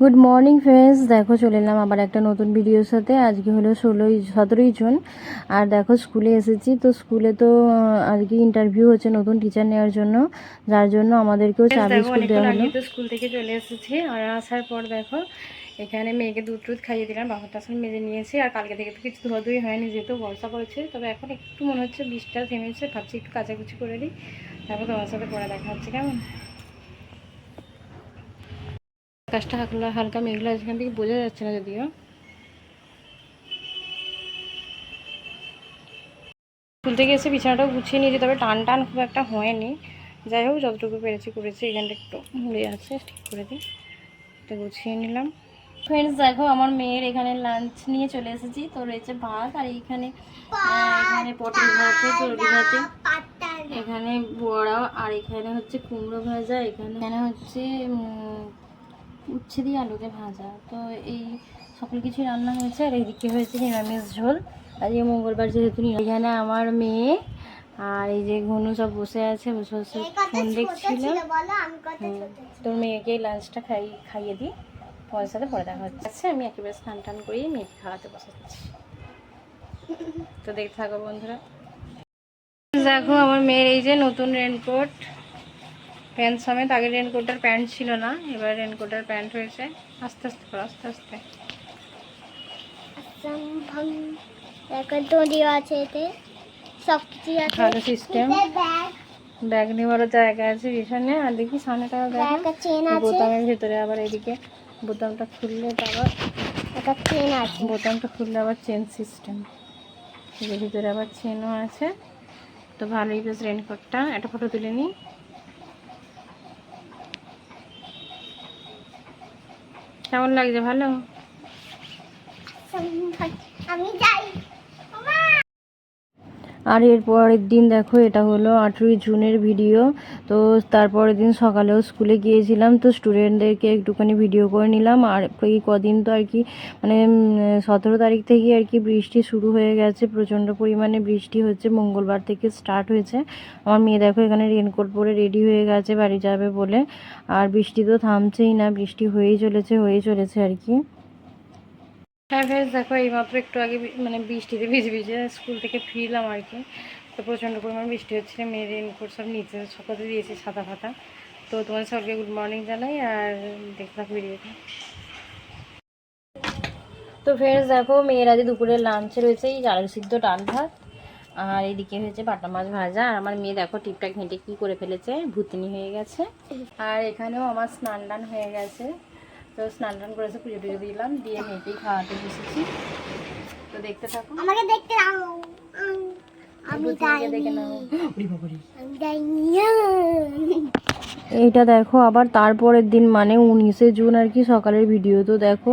Good morning friends দেখো চলে এলাম আবার একটা নতুন ভিডিওর সাথে। আজকে হলো ষোলোই সতেরোই জুন। আর দেখো স্কুলে এসেছি। তো স্কুলে তো আজকে ইন্টারভিউ হচ্ছে নতুন টিচার নেওয়ার জন্য। যার জন্য আমাদেরকেও চাবি স্কুল দেওয়া হলো। তো স্কুল থেকে চলে এসেছি। আর আসার পর দেখো এখানে মেয়েকে দুধ টুধ খাইয়ে দিলাম বাবার টাসন মেজে নিয়েছি। আর কালকে থেকে তো কিছু ধোয়াধুয়ি হয়নি যেহেতু বর্ষা পড়েছে। তবে এখন একটু মনে হচ্ছে বৃষ্টিটা থেমেছে ভাবছি একটু কাচাকুচি করে দিই। তারপর তোমার সাথে পরে দেখা হচ্ছে কেমন? আকাশটা হালকা হালকা মেঘলা এখান থেকে বোঝা যাচ্ছে না যদিও। স্কুল থেকে এসে বিছানাটাও গুছিয়ে নিয়েছি, তবে টান টান খুব একটা হয়নি। যাই হোক, যতটুকু পেরেছি করেছি, এখানটা একটু মুড়ে আছে ঠিক করে দিই। এটা গুছিয়ে নিলাম। ফ্রেন্ডস দেখো, আমার মেয়ের এখানে লাঞ্চ নিয়ে চলে এসেছি। তো রয়েছে ভাত, আর এইখানে এখানে পটল ভাতে চর্বি ভাতে, এখানে বড়া আর এখানে হচ্ছে কুমড়ো ভাজা, এখানে এখানে হচ্ছে উচ্ছে দিয়ে আলুতে ভাজা। তো এই সকল কিছু রান্না হয়েছে আর এইদিকে হয়েছে নিরামিষ ঝোল। আজকে মঙ্গলবার যেহেতু। এখানে আমার মেয়ে আর এই যে ঘনু সব বসে আছে বসে বসে ফোন দেখছিল। তোর মেয়েকে লাঞ্চটা খাই খাইয়ে দিই তোমার সাথে পরে দেখা হচ্ছে। আচ্ছা আমি একেবারে স্নান টান করিয়ে মেয়েকে খাওয়াতে বসাচ্ছি। তো দেখতে থাকো বন্ধুরা। দেখো আমার মেয়ের এই যে নতুন রেনকোট প্যান্ট সমেত আগে রেনকোটের প্যান্ট ছিল না এবার রেনকোটের প্যান্ট হয়েছে। আস্তে আস্তে করো আস্তে আস্তে। আছে এতে। সব কিছু আছে। ভালো সিস্টেম ব্যাগ নেওয়ারও জায়গা আছে পিছনে আর দেখি সামনেটা বোতামের ভেতরে আবার এদিকে বোতামটা খুললে তো আবার একটা চেন আছে। বোতামটা খুললে আবার চেন সিস্টেম এর ভিতরে আবার চেনও আছে। তো ভালোই বেশ রেনকোটটা একটা ফটো তুলে নিই। কেমন লাগছে? ভালো? আমি আর এর পরের দিন দেখো, এটা হলো আঠেরোই জুনের ভিডিও তো তারপরের দিন সকালেও স্কুলে গিয়েছিলাম, তো স্টুডেন্টদেরকে একটুখানি ভিডিও করে নিলাম। আর এই কদিন তো আর কি মানে সতেরো তারিখ থেকে আর কি বৃষ্টি শুরু হয়ে গেছে, প্রচণ্ড পরিমাণে বৃষ্টি হচ্ছে, মঙ্গলবার থেকে স্টার্ট হয়েছে। আমার মেয়ে দেখো, এখানে রেনকোট পরে রেডি হয়ে গেছে, বাড়ি যাবে বলে। আর বৃষ্টি তো থামছেই না, বৃষ্টি হয়েই চলেছে হয়েই চলেছে আর কি। হ্যাঁ বেশ দেখো এইমাত্র একটু আগে মানে বৃষ্টিতে ভিজে ভিজে স্কুল থেকে ফিরলাম আর কি। তো প্রচণ্ড পরিমাণ বৃষ্টি হচ্ছিল মেয়ের রেনকোট সব নিচে শুকাতে দিয়েছি ছাতা ফাতা তো তোমার সবকে গুড মর্নিং জানাই আর দেখতে থাকো ভিডিওটা। তো ফ্রেন্ডস দেখো মেয়ের আজ দুপুরে লাঞ্চে রয়েছে এই আলু সিদ্ধ ডাল ভাত আর এদিকে হয়েছে বাটা মাছ ভাজা। আর আমার মেয়ে দেখো টিপটা ঘেঁটে কি করে ফেলেছে, ভুতনি হয়ে গেছে। আর এখানেও আমার স্নান টান হয়ে গেছে। তো স্নান টান করেছে পুজো টুজো দিলাম দিয়ে মেয়েকেই খাওয়াতে বসেছি। তো দেখতে থাকো আমাকে দেখতে দাও। আমি দেখে নাও। আমি এইটা দেখো, আবার তারপরের দিন মানে উনিশে জুন আর কি সকালের ভিডিও তো দেখো।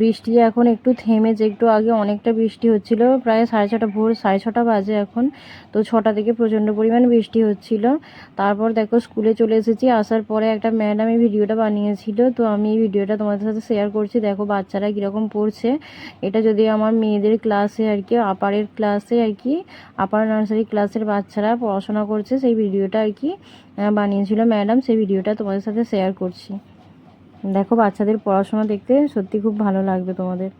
বৃষ্টি এখন একটু থেমেছে, একটু আগে অনেকটা বৃষ্টি হচ্ছিল, প্রায় সাড়ে ছটা ভোর, সাড়ে ছটা বাজে এখন। তো ছটা থেকে প্রচণ্ড পরিমাণ বৃষ্টি হচ্ছিল। তারপর দেখো স্কুলে চলে এসেছি, আসার পরে একটা ম্যাডাম এই ভিডিওটা বানিয়েছিল। তো আমি এই ভিডিওটা তোমাদের সাথে শেয়ার করছি, দেখো বাচ্চারা কীরকম পড়ছে। এটা যদি আমার মেয়েদের ক্লাসে আর কি আপারের ক্লাসে আর কি আপার নার্সারি ক্লাসের বাচ্চারা পড়াশোনা করছে, সেই ভিডিওটা আর কি। বানিয়েছিল ম্যাডাম, সেই ভিডিওটা তোমাদের সাথে শেয়ার করছি। দেখো, বাচ্চাদের পড়াশোনা দেখতে সত্যি খুব ভালো লাগবে তোমাদের।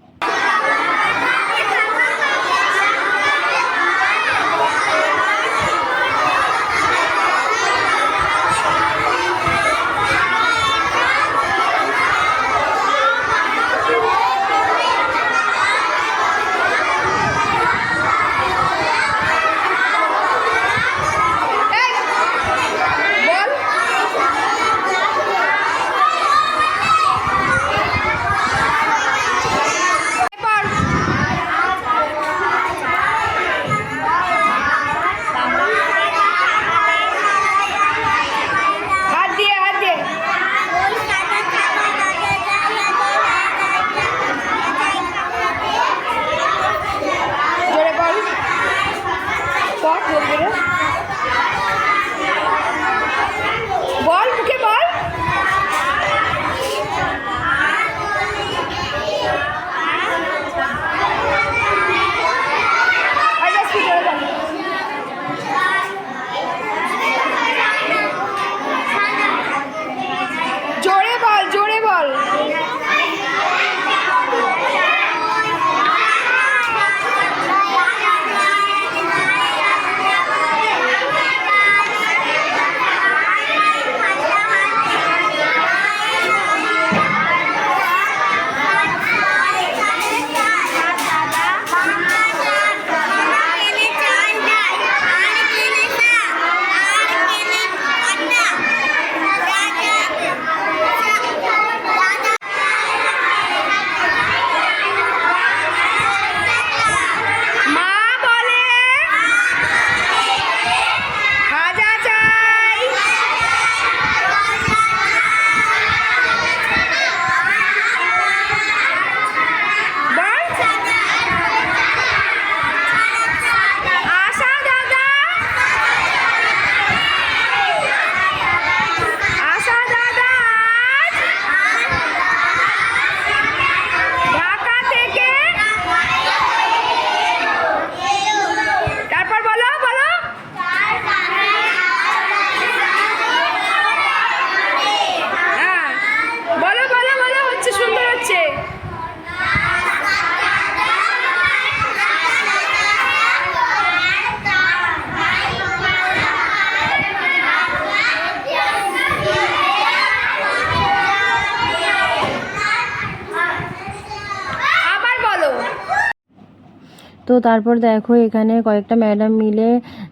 তো তারপর দেখো এখানে কয়েকটা ম্যাডাম মিলে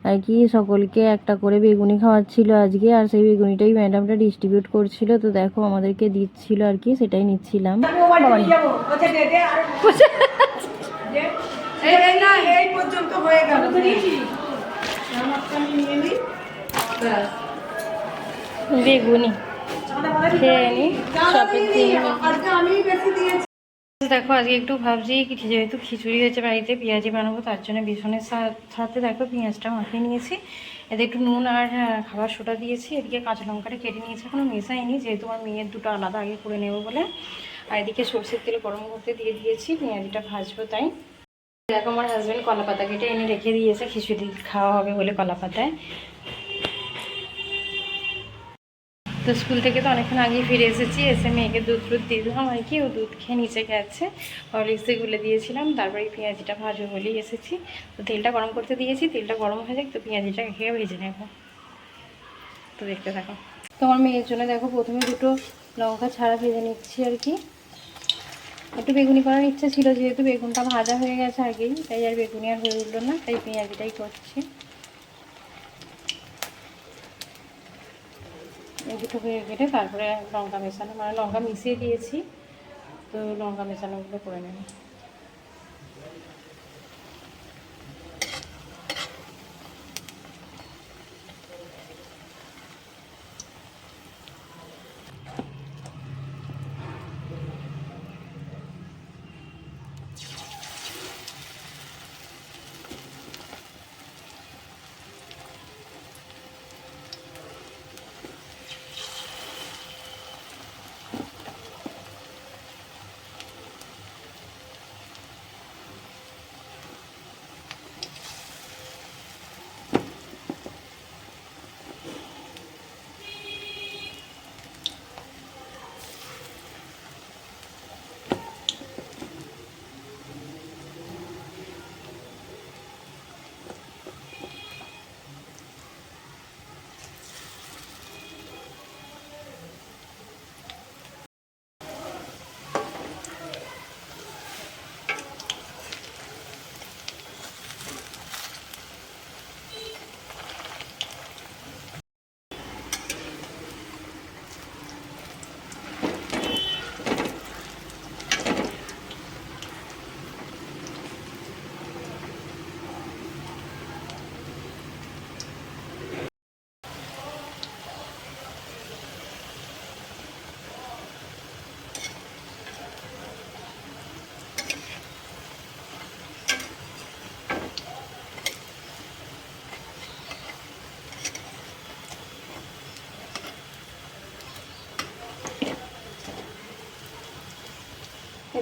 আর কি সকলকে একটা করে বেগুনি খাওয়াচ্ছিল আজকে। আর সেই বেগুনিটাই ম্যাডামটা ডিস্ট্রিবিউট করছিল। তো দেখো আমাদেরকে দিচ্ছিল আর কি সেটাই নিচ্ছিলাম। বেগুনি খেয়ে নি দেখো আজকে একটু ভাবছি যেহেতু খিচুড়ি হয়েছে বাড়িতে পেঁয়াজি বানাবো তার জন্য বেসনের সাথে দেখো পেঁয়াজটা মাখিয়ে নিয়েছি। এতে একটু নুন আর আহ, খাবার সোটা দিয়েছি এদিকে কাঁচা লঙ্কাটা কেটে নিয়েছি এখনও মেশাইনি যেহেতু আমার মেয়ের দুটো আলাদা আগে করে নেব বলে। আর এদিকে সর্ষের তেল গরম করতে দিয়ে দিয়েছি পেঁয়াজিটা ভাজবো তাই। দেখো আমার হাজব্যান্ড কলা পাতা কেটে এনে রেখে দিয়েছে খিচুড়ি খাওয়া হবে বলে কলা পাতায় তো স্কুল থেকে তো অনেকক্ষণ আগেই ফিরে এসেছি, এসে মেয়েকে দুধ টুধ দিয়ে দিলাম আর কি, ও দুধ খেয়ে নিচে গেছে। হরলিক্সে গুলে দিয়েছিলাম, তারপরে পেঁয়াজিটা ভাজবো বলেই এসেছি। তো তেলটা গরম করতে দিয়েছি, তেলটা গরম হয়ে যাক, তো পেঁয়াজিটা খেয়ে ভেজে নেব। তো দেখতে থাকো। তো আমার মেয়ের জন্য দেখো, প্রথমে দুটো লঙ্কা ছাড়া ভেজে নিচ্ছি আর কি। একটু বেগুনি করার ইচ্ছা ছিল, যেহেতু বেগুনটা ভাজা হয়ে গেছে আগেই, তাই আর বেগুনি আর হয়ে উঠল না, তাই পেঁয়াজিটাই করছি। এই কেটে তারপরে লঙ্কা মেশানো মানে লঙ্কা মিশিয়ে দিয়েছি তো লঙ্কা মেশানোগুলো করে নেব।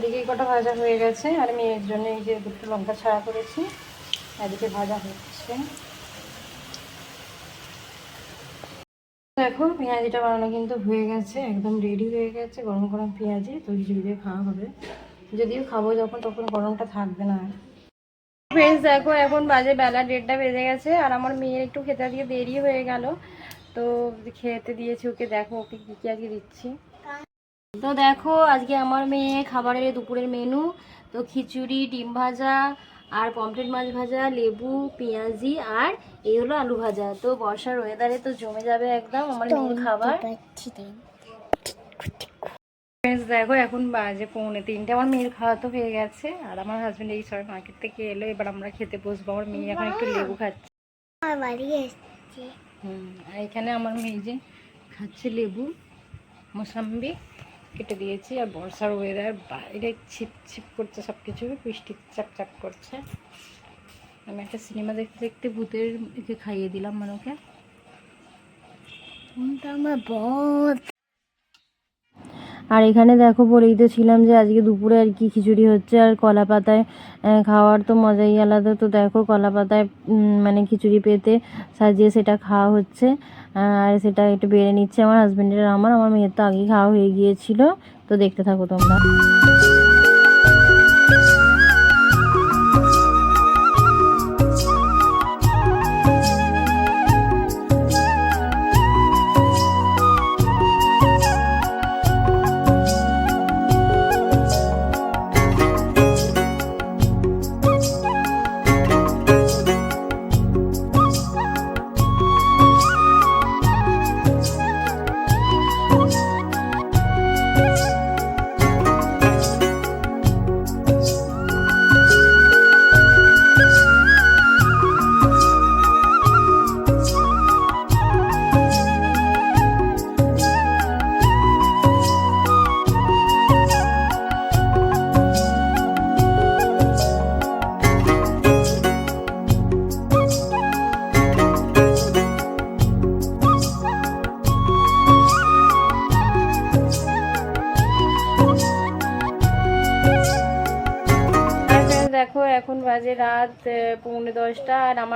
এদিকে কটা ভাজা হয়ে গেছে, আর মেয়ের জন্য এই যে দুটো লঙ্কা ছাড়া করেছি, এদিকে ভাজা হচ্ছে। দেখো, পেঁয়াজিটা বানানো কিন্তু হয়ে গেছে, একদম রেডি হয়ে গেছে, গরম গরম পেঁয়াজি তো খিচুড়ি দিয়ে খাওয়া হবে। যদিও খাব যখন, তখন গরমটা থাকবে না। ফ্রেন্ডস দেখো, এখন বাজে বেলা দেড়টা বেজে গেছে, আর আমার মেয়ের একটু খেতে দিয়ে দেরি হয়ে গেল, তো খেতে দিয়েছি ওকে, দেখো ওকে কী কী আজকে দিচ্ছি। তো দেখো আজকে আমার মেয়ে খাবারের দুপুরের মেনু তো খিচুড়ি ডিম ভাজা আর পমফ্রেট মাছ ভাজা লেবু পেঁয়াজি আর এই হলো আলু ভাজা। তো বর্ষার ওয়েদারে তো জমে যাবে একদম আমার মেয়ের খাবার। দেখো এখন বাজে পৌনে তিনটে। আমার মেয়ের খাওয়া তো হয়ে গেছে আর আমার হাজবেন্ড এই সবাই মার্কেট থেকে এলো এবার আমরা খেতে বসবো। আমার মেয়ে এখন একটু লেবু খাচ্ছে। আমার বাড়ি এসছি। হুম আর এখানে আমার মেয়ে যে খাচ্ছে লেবু মোসাম্বি। কেটে দিয়েছি আর বর্ষার ওয়েদার বাইরে ছিপ ছিপ করছে সব কিছু বৃষ্টি চাপ চাপ করছে। আমি একটা সিনেমা দেখতে দেখতে ভূতের একে খাইয়ে দিলাম মানুষকে কোনটা আমার আর এখানে দেখো, বলেই তো ছিলাম যে আজকে দুপুরে আর কি খিচুড়ি হচ্ছে আর কলা পাতায় খাওয়ার তো মজাই আলাদা। তো দেখো কলা পাতায় মানে খিচুড়ি পেতে সাজিয়ে সেটা খাওয়া হচ্ছে। আর সেটা একটু বেড়ে নিচ্ছে আমার হাজব্যান্ডের আমার আমার মেয়ের তো আগেই খাওয়া হয়ে গিয়েছিল। তো দেখতে থাকো তোমরা।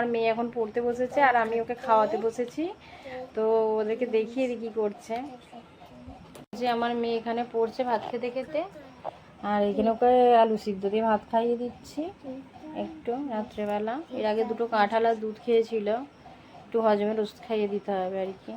আমার মেয়ে এখন পড়তে বসেছে আর আমি ওকে খাওয়াতে বসেছি। তো ওদেরকে দেখিয়ে দিই কী করছে। যে আমার মেয়ে এখানে পড়ছে ভাত খেতে খেতে। আর এখানে ওকে আলু সিদ্ধ দিয়ে ভাত খাইয়ে দিচ্ছি। একটু রাত্রেবেলা। এর আগে দুটো কাঁঠাল আর দুধ খেয়েছিল। একটু হজমের ওষুধ খাইয়ে দিতে হবে আর কি।